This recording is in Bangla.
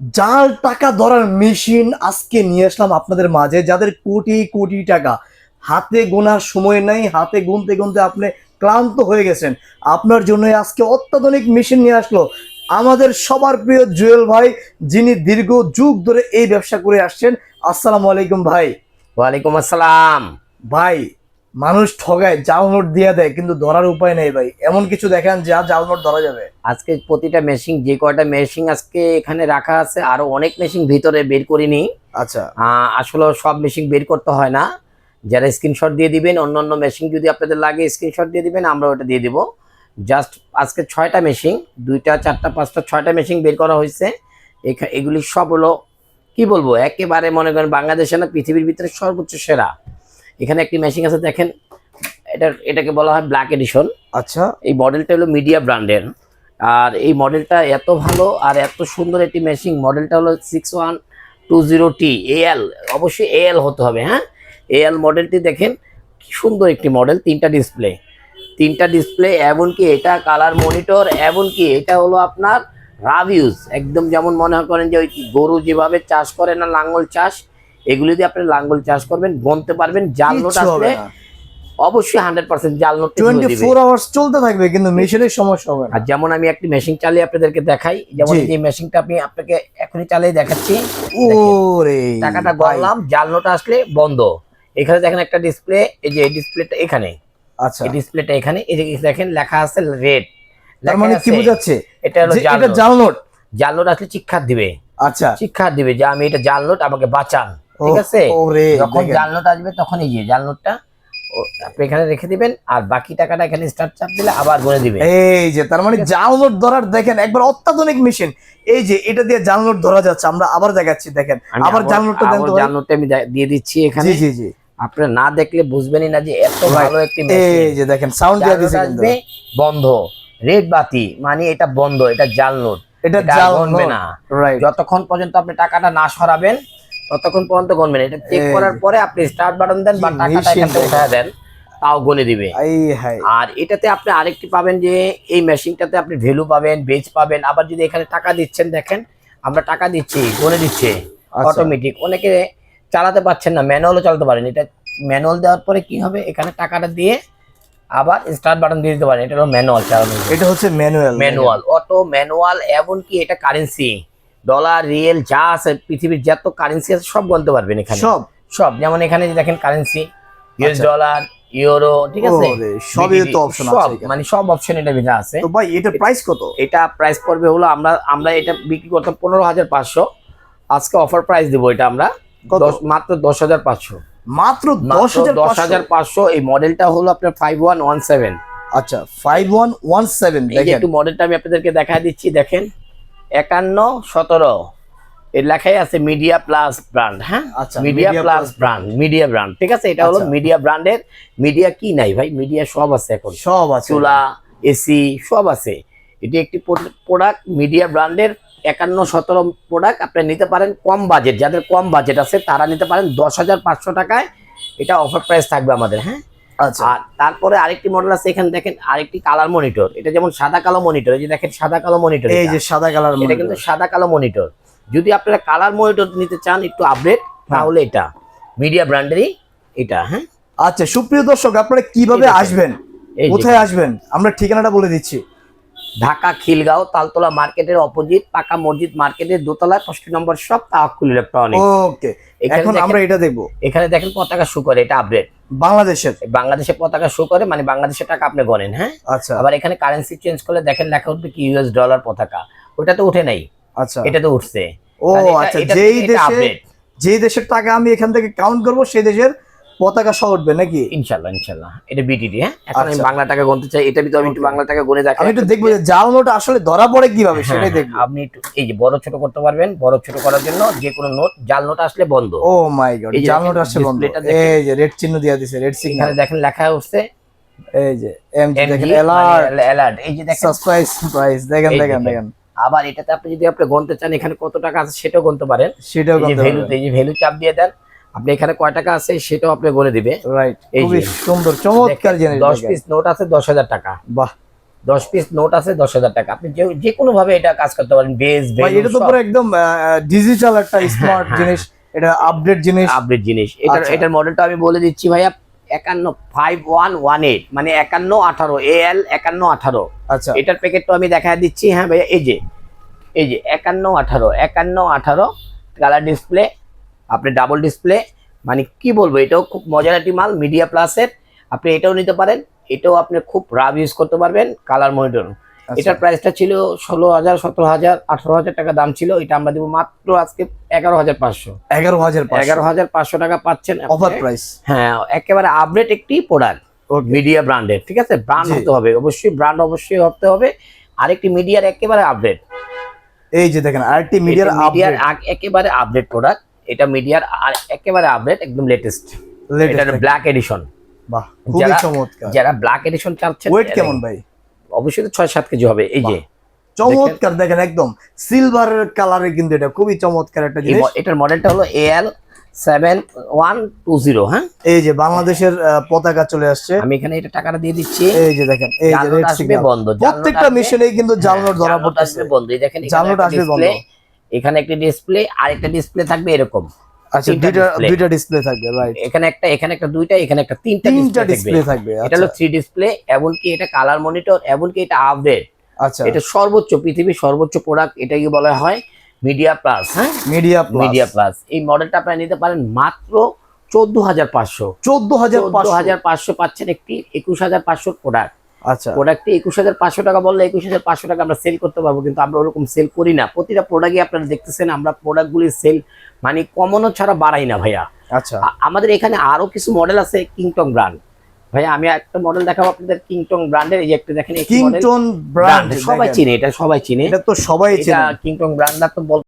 জাল টাকা ধরার মেশিন আজকে নিয়ে আসলাম আপনাদের মাঝে যাদের কোটি কোটি টাকা। হাতে গোনার সময় নাই হাতে গুনতে গুনতে আপনি ক্লান্ত হয়ে গেছেন। আপনার জন্য আজকে অত্যাধুনিক মেশিন নিয়ে আসলো আমাদের সবার প্রিয় জুয়েল ভাই যিনি দীর্ঘ যুগ ধরে এই ব্যবসা করে আসছেন। আসসালামু আলাইকুম ভাই। ওয়ালাইকুম আসসালাম। ভাই মানুষ ঠগায় জাল নোট দিয়ে দেয় কিন্তু ধরার উপায় নেই ভাই। এমন কিছু দেখেন যা জাল নোট ধরা যাবে। আজকে প্রতিটা মেশিন যে কয়টা মেশিন আজকে এখানে রাখা আছে আরও অনেক মেশিন ভিতরে বের করিনি। আচ্ছা। আসলে সব মেশিন বের করতে হয় না। যারা স্ক্রিনশট দিয়ে দিবেন অন্য অন্য মেশিন যদি আপনাদের লাগে স্ক্রিনশট দিয়ে দিবেন আমরা ওটা দিয়ে দিব। জাস্ট আজকে ছয়টা মেশিন দুইটা চারটা পাঁচটা ছয়টা মেশিন বের করা হয়েছে। এগুলি সব হলো কি বলব একেবারে মনে করেন বাংলাদেশে না পৃথিবীর ভিতরে সর্বোচ্চ সেরা। এখানে একটি মেশিন আছে দেখেন। এটা এটাকে বলা হয় ব্ল্যাক এডিশন আচ্ছা। এই মডেলটা হলো মিডিয়া ব্র্যান্ডের আর এই মডেলটা এত ভালো আর এত সুন্দর একটি মেশিন মডেলটা হলো six one two zero T AL অবশ্যই এএল হতে হবে হ্যাঁ? এএল মডেলটি দেখেন কি সুন্দর একটি মডেল তিনটা ডিসপ্লে তিনটা ডিসপ্লে এমনকি এটা কালার মনিটর এমনকি এটা হলো আপনার রাভিউজ একদম যেমন মনে করেন যে ওই গরু যেভাবে চাষ করে না লাঙ্গল চাষ এগুলি দিয়ে আপনি লাঙ্গল চাষ করবেন গনতে পারবেন জাল নোট আসলে অবশ্যই হান্ড্রেড পার্সেন্ট জাল নোট টোয়েন্টি ফোর আওয়ার্স চলতে থাকবে কিন্তু মেশিনের সমস্যা হবে আর যেমন আমি একটি মেশিন চালিয়ে আপনাদেরকে দেখাই যেমন এই মেশিনটা আমি আপনাকে এখনই চালিয়ে দেখাচ্ছি। ওরে টাকাটা। গড়লাম জাল নোট আসলে বন্ধ। এখানে দেখেন একটা ডিসপ্লে এই যে এই ডিসপ্লেটা এখানে। আচ্ছা। এই ডিসপ্লেটা এখানে এই যে দেখেন লেখা আছে রেড তার মানে কি বোঝাচ্ছে? এটা হলো জাল নোট। জাল নোট। আসলে চিক্ষার দিবে। আচ্ছা। চিক্ষার দিবে যে আমি এটা জাল নোট আমাকে বাঁচান। ঠিক আছে? যখন জাল নোট আসবে তখন এই যে জাল নোটটা আপনি এখানে রেখে দিবেন আর বাকি টাকাটা এখানে চাপ দিলে আবার গনে দিবে এই যে তার মানে জাল নোট ধরার দেখেন একবার অত্যাধুনিক মেশিন। এই যে এটা দিয়ে জাল নোট ধরা যাচ্ছে আমরা আবার দেখাচ্ছি দেখেন। আবার জাল নোটটা দেন তো জাল নোটটা আমি দিয়ে দিচ্ছি এখানে। জি জি জি। আপনারা না দেখলে বুঝবেনই না যে এত ভালো একটি এই যে দেখেন সাউন্ড দিয়ে কিন্তু বন্ধ। রেড বাতি মানে এটা বন্ধ এটা জাল নোট এটা জাল না। যতক্ষণ পর্যন্ত আপনি টাকাটা না সরাবেন ততক্ষণ পর্যন্ত গনবে না এটা চেক করার পরে আপনি স্টার্ট বাটন দেন বা টাকাটা এখান থেকে দেন তাও গনে দিবে। আর এটাতে আপনি আরেকটি পাবেন যে এই মেশিনটাতে আপনি ভ্যালু পাবেন বেজ পাবেন। আবার যদি এখানে টাকা দিচ্ছেন দেখেন আমরা টাকা দিচ্ছি গনে দিচ্ছে। অটোমেটিক অনেকে চালাতে পারছেন না ম্যানুয়ালও চালাতে পারেন। এটা ম্যানুয়াল দেওয়ার পরে কি হবে? এখানে টাকাটা দিয়ে আবার স্টার্ট বাটন দিয়ে দিতে পারেন। এটা হলো ম্যানুয়াল চালানো এটা হচ্ছে ম্যানুয়াল ম্যানুয়াল অটো ম্যানুয়াল এমনকি এটা কারেন্সি ডলার রিয়েল যা আছে পৃথিবীর যত কারেন্সি আছে সব বলতে পারবেন এখানে। সব। সব যেমন এখানে যে দেখেন কারেন্সি ইউএস। ডলার ইউরো ঠিক আছে? সবই তো অপশন আছে মানে সব অপশন এটা ভিতরে আছে। তো ভাই এটা প্রাইস কত? এটা প্রাইস পড়বে হলো আমরা আমরা এটা বিক্রি করতাম পনেরো হাজার পাঁচশো। আজকে অফার প্রাইস দেবো এটা আমরা। দশ- মাত্র দশ হাজার পাঁচশো। মাত্র দশ হাজার দশ হাজার পাঁচশো এই মডেলটা হলো আপনার ফাইভ ওয়ান ওয়ান সেভেন আচ্ছা ফাইভ ওয়ান ওয়ান সেভেন এই যে একটু মডেলটা আমি আপনাদেরকে দেখা দিচ্ছি দেখেন। একান্ন সতেরো। এর লেখাই আছে মিডিয়া প্লাস ব্র্যান্ড হ্যাঁ? আচ্ছা, media plus brand media brand ঠিক আছে? এটা হলো। মিডিয়া ব্র্যান্ডের মিডিয়া কি নাই ভাই? মিডিয়া সব আছে এখন। সব আছে। চুলা এসি সব আছে। এটি একটি প্রোডাক্ট মিডিয়া ব্র্যান্ডের একান্ন সতেরো প্রোডাক্ট আপনি নিতে পারেন কম বাজেট যাদের কম বাজেট আছে তারা নিতে পারেন দশ হাজার পাঁচশো টাকায়। এটা অফার প্রাইস থাকবে আমাদের হ্যাঁ? আর তারপরে আরেকটি মডেল আছে এখানে দেখেন আরেকটি কালার মনিটর এটা যেমন সাদা কালো মনিটর এই যে দেখেন সাদা কালো মনিটর এই যে সাদা কালার এটা কিন্তু সাদা কালো মনিটর যদি আপনারা কালার মনিটর নিতে চান একটু আপডেট তাহলে এটা। মিডিয়া ব্র্যান্ডেরই এটা হ্যাঁ। আচ্ছা সুপ্রিয় দর্শক আপনারা কীভাবে আসবেন? কোথায় আসবেন? আমরা ঠিকানাটা বলে দিচ্ছি। ঢাকা খিলগাঁও তালতলা মার্কেটের অপোজিট পাকা মসজিদ মার্কেটের দোতলায় পঁয়ষট্টি নম্বর শপ তাওয়াক্কুল ইলেকট্রনিক ওকে এখন আমরা এটা দেখব। এখানে দেখেন পতাকা শো করে এটা আপডেট বাংলাদেশের? বাংলাদেশের পতাকা শো করে মানে বাংলাদেশের টাকা আপনি গণেন হ্যাঁ? আচ্ছা। আবার এখানে কারেন্সি চেঞ্জ করলে দেখেন লেখা উঠবে কি ইউএস ডলার পতাকা। ওটা তো উঠে নাই। আচ্ছা। এটা তো উঠছে। ও আচ্ছা যেই দেশে। যেই দেশের টাকা আমি এখান থেকে কাউন্ট করব সেই দেশের পতাকা সহ উঠবে নাকি? ইনশাল্লাহ ইনশাল্লাহ এটা বিটিডি হ্যাঁ? এখন আমি আচ্ছা। বাংলা টাকা গুনতে চাই এটা ভিতরে আমি একটু. বাংলা টাকা গুনে দেখাই। আমি একটু দেখব যে জাল নোট আসলে ধরা পড়ে কীভাবে হ্যাঁ, সেটাই দেখব। আপনি একটু এই যে বড় ছোট করতে পারবেন বড় ছোট করার জন্য যে কোনো নোট জাল নোট আসলে বন্ধ। ও মাই গড এই জাল নোট আসছে বন্ধ। এই যে রেড চিহ্ন দিয়া দিছে রেড সিগন্যাল এখানে দেখেন লেখা উঠছে এই যে এম জি দেখেন মানে অ্যালার্ট এই যে দেখেন। সারপ্রাইজ সারপ্রাইজ দেখেন দেখেন দেখেন। আবার এটাতে আপনি যদি আপনি গুনতে চান এখানে কত টাকা আছে সেটাও গুনতে পারেন। সেটাও করতে ভ্যালু এই যে ভ্যালু চাপ দিয়ে দেন আপনি এখানে কয় টাকা আছে সেটাও আপনি বলে দিবে। রাইট এই খুবই যে। সুন্দর চমৎকার জিনিস দশ দেখেন। পিস নোট আছে দশ হাজার টাকা। বাহ। দশ পিস নোট আছে দশ হাজার টাকা। আপনি যে যে কোনো ভাবে এটা কাজ করতে পারেন বেস ভাই এটা তো পুরো একদম ডিজিটাল একটা স্মার্ট হ্যাঁ। জিনিস এটা আপডেট জিনিস। আপডেট জিনিস। এটা আচ্ছা। এটার মডেলটা আমি বলে দিচ্ছি ভাইয়া একান্ন ফাইভ ওয়ান ওয়ান এইট মানে একান্ন আঠারো এ এল একান্ন আঠারো। আচ্ছা। এটার প্যাকেটটা আমি দেখা দিচ্ছি। হ্যাঁ ভাইয়া এই যে এই যে একান্ন আঠারো একান্ন আঠারো কালার ডিসপ্লে আপনি ডাবল ডিসপ্লে মানে কি বলব এটাও খুব মজার একটি মাল মিডিয়া প্লাসের আপনি এটাও নিতে পারেন এটাও আপনি খুব রাব ইউজ করতে পারবেন কালার মনিটর আচ্ছা। এটার প্রাইসটা ছিল ষোলো হাজার সতেরো হাজার আঠারো হাজার টাকা দাম ছিল এটা আমরা দেবো মাত্র আজকে এগারো হাজার পাঁচশো। এগারো হাজার এগারো হাজার পাঁচশো টাকা পাচ্ছেন। অফার প্রাইস হ্যাঁ একেবারে আপডেট একটি প্রোডাক্ট. মিডিয়া ব্র্যান্ডের ঠিক আছে? ব্র্যান্ড হতে হবে অবশ্যই ব্র্যান্ড অবশ্যই হতে হবে। আরেকটি মিডিয়ার একেবারে আপডেট এই যে দেখেন আরেকটি মিডিয়ার মিডিয়ার আপডেট একেবারে আপডেট প্রোডাক্ট এটা মিডিয়ার আর একেবারে আপডেট একদম লেটেস্ট এটার ব্ল্যাক এডিশন বাহ খুবই যারা- চমৎকার। যারা ব্ল্যাক এডিশন চাচ্ছেন ওয়েট কেমন ভাই? অবশ্যই তো ছয় সাত কেজি হবে এই যে। চমৎকার দেখেন। একদম। সিলভার কালারে কিন্তু এটা খুবই চমৎকার একটা জিনিস। এটার মডেলটা হলো L seven one two zero হ্যাঁ? এই যে বাংলাদেশের পতাকা চলে আসছে। আমি এখানে এটা টাকাটা দিয়ে দিচ্ছি। এই যে দেখেন এই যে রেড সিগন্যাল বন্ধ প্রত্যেকটা মেশিনেই কিন্তু জাল নোট ধরা পড়তেছে। বন্ধ। এই দেখেন জাল নোট আসবে বন্ধ। এখানে একটা ডিসপ্লে আর একটা ডিসপ্লে থাকবে এরকম। আচ্ছা দুইটা দুইটা ডিসপ্লে থাকবে রাইট এখানে একটা এখানে একটা দুইটা এখানে একটা তিনটা তিনটা ডিসপ্লে থাকবে। এটা হলো থ্রি ডিসপ্লে এমনকি এটা কালার মনিটর এমনকি এটা আপডেট আচ্ছা। এটা সর্বোচ্চ পৃথিবীর সর্বোচ্চ প্রোডাক্ট এটাকে বলা হয় মিডিয়া প্লাস হ্যাঁ? মিডিয়া মিডিয়া প্লাস এই মডেলটা আপনারা নিতে পারেন মাত্র চোদ্দ হাজার পাঁচশো। চোদ্দ হাজার হাজার পাঁচশো পাচ্ছেন একটি একুশ হাজার পাঁচশোর প্রোডাক্ট আচ্ছা। প্রোডাক্টটি একুশ হাজার পাঁচশো টাকা বললে একুশ হাজার পাঁচশো টাকা আমরা সেল করতে পারব কিন্তু আমরা ওরকম সেল করি না। প্রতিটা প্রোডাক্টই আপনারা দেখতেছেন আমরা সেল মানে কমানো ছাড়া বাড়াই না ভাইয়া। আচ্ছা। আমাদের এখানে আরও কিছু মডেল আছে কিংটং ব্র্যান্ড ভাইয়া আমি একটা মডেল দেখাবো আপনাদের কিংটং ব্র্যান্ডের এই যে একটা দেখেন কিংটন ব্র্যান্ড সবাই চিনে এটা সবাই চিনে। এটা তো সবাই কিংটং ব্র্যান্ড তো বল